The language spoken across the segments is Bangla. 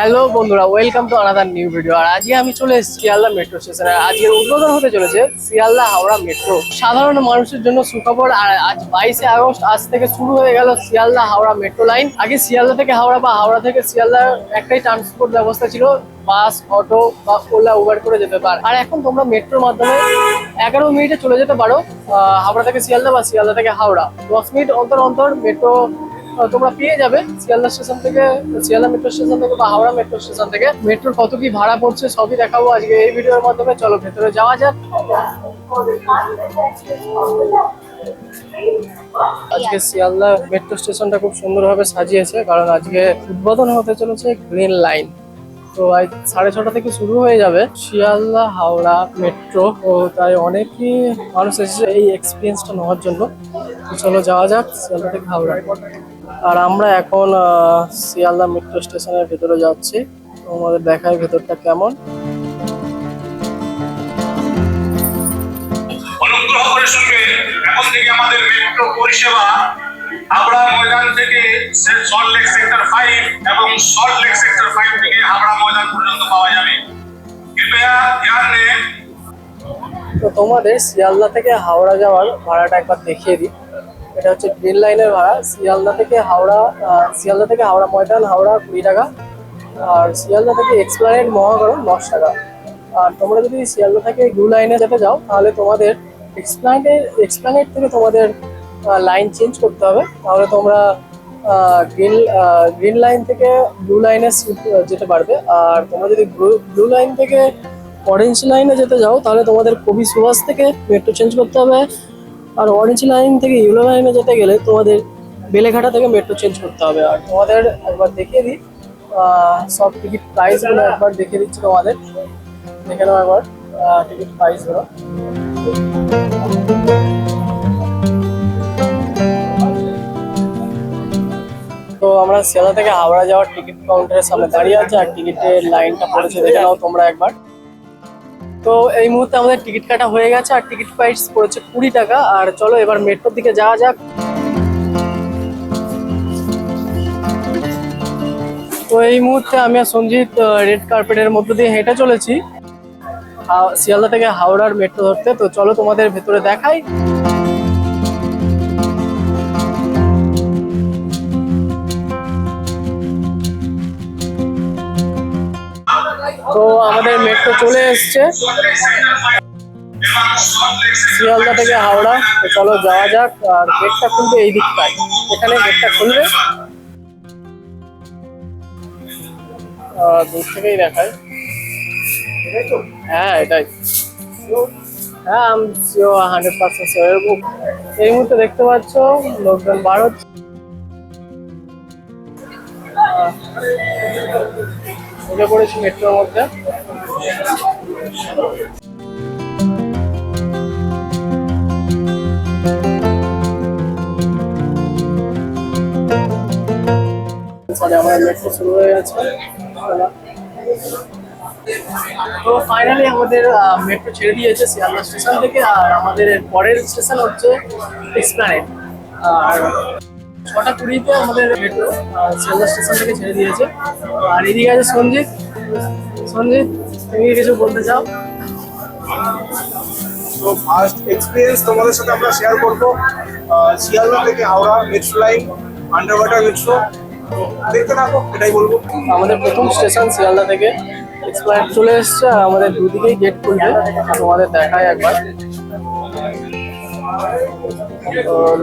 হ্যালো বন্ধুরা welcome to another new video আর আজকে আমি চলে এসেছি শিয়ালদা মেট্রো স্টেশনে আজকের উদ্বোধন হতে চলেছে শিয়ালদা হাওড়া মেট্রো সাধারণ মানুষের জন্য সুখবর, আর আজ বাইশে আগস্ট, আজ থেকে শুরু হয়ে গেল শিয়ালদা হাওড়া মেট্রো লাইন আগে শিয়ালদা থেকে হাওড়া বা হাওড়া থেকে শিয়ালদা একটাই ট্রান্সপোর্ট ব্যবস্থা ছিল বাস অটো বা ওলা উবার করে যেতে পার। আর এখন তোমরা মেট্রোর মাধ্যমে এগারো মিনিটে চলে যেতে পারো হাওড়া থেকে শিয়ালদা বা শিয়ালদা থেকে হাওড়া। দশ মিনিট অন্তর অন্তর মেট্রো তোমরা পেয়ে যাবে শিয়ালদা স্টেশন থেকে, শিয়ালদা মেট্রো স্টেশন থেকে বা হাওড়া মেট্রো স্টেশন থেকে। মেট্রোর কত কি ভাড়া পড়ছে সবই দেখাবো আজকে এই ভিডিওর মাধ্যমে। চলো, ভেতরে যাওয়া যাক। আজকে শিয়ালদা মেট্রো স্টেশনটা খুব সুন্দরভাবে সাজিয়েছে, কারণ আজকে উদ্বোধন হতে চলেছে গ্রিন লাইন তো আজ সাড়ে ছটা থেকে শুরু হয়ে যাবে শিয়ালদা হাওড়া মেট্রো ও তাই অনেকই মানুষ এসেছে এই এক্সপিরিয়েন্সটা নেওয়ার জন্য। চলো যাওয়া যাক শিয়ালদা থেকে হাওড়া। আর আমরা এখন শিয়ালদা মেট্রো স্টেশনের ভেতরে যাচ্ছি। তোমাদের দেখায় ভেতরটা কেমন। অনুগ্রহ করে শুনবে এখন থেকে আমাদের মেট্রো পরিষেবা হাওড়া ময়দান থেকে সেক্টর ফাইভ এবং সেক্টর ফাইভ থেকে হাওড়া ময়দান পর্যন্ত পাওয়া যাবে। কৃপয়া ধ্যান তো তোমাদের শিয়ালদা থেকে হাওড়া যাওয়ার ভাড়াটা একবার দেখিয়ে দিই। এটা হচ্ছে গ্রিন লাইনের ভাড়া, শিয়ালদা থেকে হাওড়া শিয়ালদা থেকে হাওড়া ময়দান, হাওড়া কুড়ি টাকা। আর শিয়ালদা থেকে এক্সপ্লানেড মহাকরণ দশ টাকা। আর তোমরা যদি শিয়ালদা থেকে ব্লু লাইনে যেতে যাও, তাহলে তোমাদের এক্সপ্লানেড এক্সপ্লানেড থেকে তোমাদের লাইন চেঞ্জ করতে হবে। তাহলে তোমরা গ্রিন গ্রিন লাইন থেকে ব্লু লাইনে যেতে পারবে। আর তোমরা যদি ব্লু লাইন থেকে অরেঞ্জ লাইনে যেতে যাও, তাহলে তোমাদের কবি সুভাষ থেকে মেট্রো চেঞ্জ করতে হবে। আর অরেঞ্জ লাইন থেকে ইয়েলো লাইনে যেতে গেলে তোমাদের বেলেঘাটা থেকে মেট্রো চেঞ্জ করতে হবে। আর তোমাদের একবার দেখিয়ে দিই সব টিকিট প্রাইসগুলো একবার দেখিয়ে দিচ্ছি তোমাদের। দেখে নাও একবার টিকিট প্রাইসগুলো তো আমরা শিয়ালদা থেকে হাওড়া যাওয়ার টিকিট কাউন্টারের সামনে দাঁড়িয়ে আছে, আর টিকিটের লাইনটা পড়েছে। দেখে নাও তোমরা একবার। তো এই মুহূর্তে আমাদের টিকিট কাটা হয়ে গেছে আর টিকিট প্রাইস পড়েছে কুড়ি টাকা। আর চলো এবার মেট্রোর দিকে যাওয়া যাক। তো এই মুহূর্তে আমি আর সঞ্জিত রেড কার্পেটের মধ্য দিয়ে হেঁটে চলেছি। শিয়ালদা থেকে হাওড়ার মেট্রো ধরতে। তো চলো তোমাদের ভেতরে দেখাই। তো আমাদের মেট্রো চলে এসছে। শিয়ালদা থেকে হাওড়া। চলো যাওয়া যাক, আর গেটটা খুলবে এই দিকটায়। এখানে গেটটা খুলবে। দূর থেকেই দেখায়। হ্যাঁ এটাই। হ্যাঁ আমি হান্ড্রেড পার্সেন্ট এই মুহূর্তে দেখতে পাচ্ছ, লোকজন বার হচ্ছে। ঢুকে পড়েছি মেট্রোর মধ্যে। আমার শুরু হয়ে গেছে। তো ফাইনালি আমাদের মেট্রো ছেড়ে দিয়েছে শিয়ালদা স্টেশন থেকে, আর আমাদের পরের স্টেশন হচ্ছে এক্সপ্লানেড আর ছটা কুড়িতে আমাদের মেট্রো শিয়ালদা স্টেশন থেকে ছেড়ে দিয়েছে। আর এদিকে আছে সঞ্জিত। সঞ্জিত তুমি কিছু বলতে চাও? তো ফার্স্ট এক্সপিরিয়েন্স তোমাদের সাথে আমরা শেয়ার করব। শিয়ালদা থেকে Howrah metro line under water metro দেখতে থাকো এটাই বলব। আমাদের প্রথম স্টেশন শিয়ালদা থেকে এক্সপ্লানেড চলে এসছে আর আমাদের দুদিকেই গেট খুলবে। তোমাদের দেখায় একবার।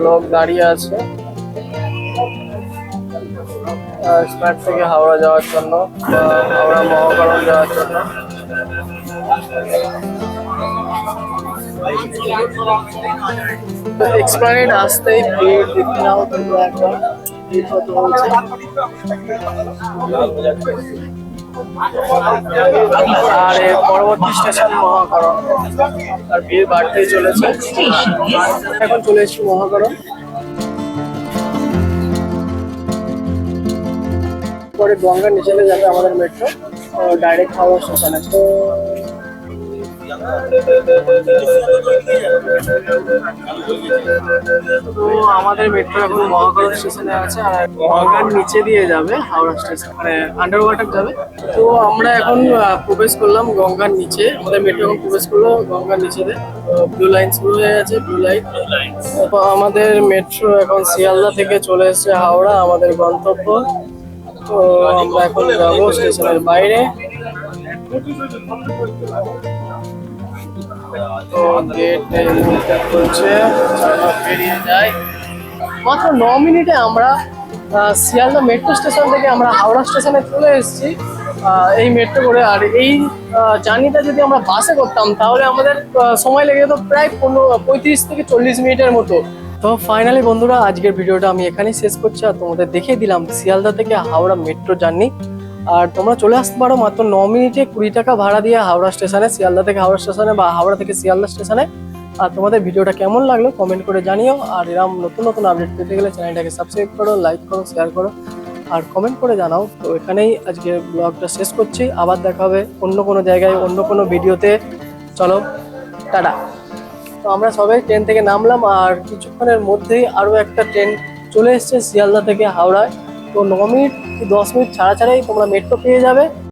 লোক দাঁড়িয়ে আছে। এক্সপ্লানেড থেকে হাওড়া যাওয়ার জন্য হাওড়া মহাকরণ যাওয়ার জন্য। এক্সপ্লানেড আসতেই ভিড় দেখতে নাও তোমরা একবার। ভিড় কত আর এর পরবর্তী স্টেশন মহাকরণ। আর ভিড় বাড়তেই চলেছে। এখন চলে এসেছি মহাকরণ। পরে গঙ্গার নিচে যাবে আমাদের মেট্রো ডাইরেক্ট হাওড়া স্টেশনে তো আমাদের মেট্রো এখন মহাকরণ স্টেশনে আছে, আর নিচে দিয়ে যাবে হাওড়া স্টেশন মানে আন্ডার ওয়াটার যাবে। তো আমরা এখন প্রবেশ করলাম গঙ্গার নিচে। আমাদের মেট্রো এখন প্রবেশ করল গঙ্গার নিচে ব্লু লাইন শুরু হয়ে গেছে ব্লু লাইন আমাদের মেট্রো এখন শিয়ালদা থেকে চলে এসেছে হাওড়া, আমাদের গন্তব্য। তো আমরা এখন যাব স্টেশনের বাইরে। তো গেট খুলছে বেরিয়ে যাই। মাত্র ন মিনিটে আমরা শিয়ালদা মেট্রো স্টেশন থেকে আমরা হাওড়া স্টেশনে চলে এসেছি। এই মেট্রো করে। আর এই জার্নিটা যদি আমরা বাসে করতাম, তাহলে আমাদের সময় লেগে যেত প্রায় পনেরো, পঁয়ত্রিশ থেকে চল্লিশ মিনিটের মতো। তো ফাইনালি বন্ধুরা, আজকের ভিডিওটা আমি এখানেই শেষ করছি আর তোমাদের দেখিয়ে দিলাম শিয়ালদা থেকে হাওড়া মেট্রো জার্নি আর তোমরা চলে আসতে পারো মাত্র ন মিনিটে কুড়ি টাকা ভাড়া দিয়ে হাওড়া স্টেশনে, শিয়ালদা থেকে হাওড়া স্টেশনে বা হাওড়া থেকে শিয়ালদা স্টেশনে। আর তোমাদের ভিডিওটা কেমন লাগল কমেন্ট করে জানিও। আর এরকম নতুন নতুন আপডেট পেতে গেলে চ্যানেলটাকে সাবস্ক্রাইব করো লাইক করো শেয়ার করো। আর কমেন্ট করে জানাও। তো এখানেই আজকে ব্লগটা শেষ করছি। আবার দেখা হবে অন্য কোনো জায়গায়, অন্য কোনো ভিডিওতে চলো, টাটা। তো আমরা সবাই ট্রেন থেকে নামলাম আর কিছুক্ষণের মধ্যেই আরও একটা ট্রেন চলে এসছে শিয়ালদা থেকে হাওড়ায়। তো ন মিনিট কি দশ মিনিট ছাড়া ছাড়াই তোমরা মেট্রো পেয়ে যাবে।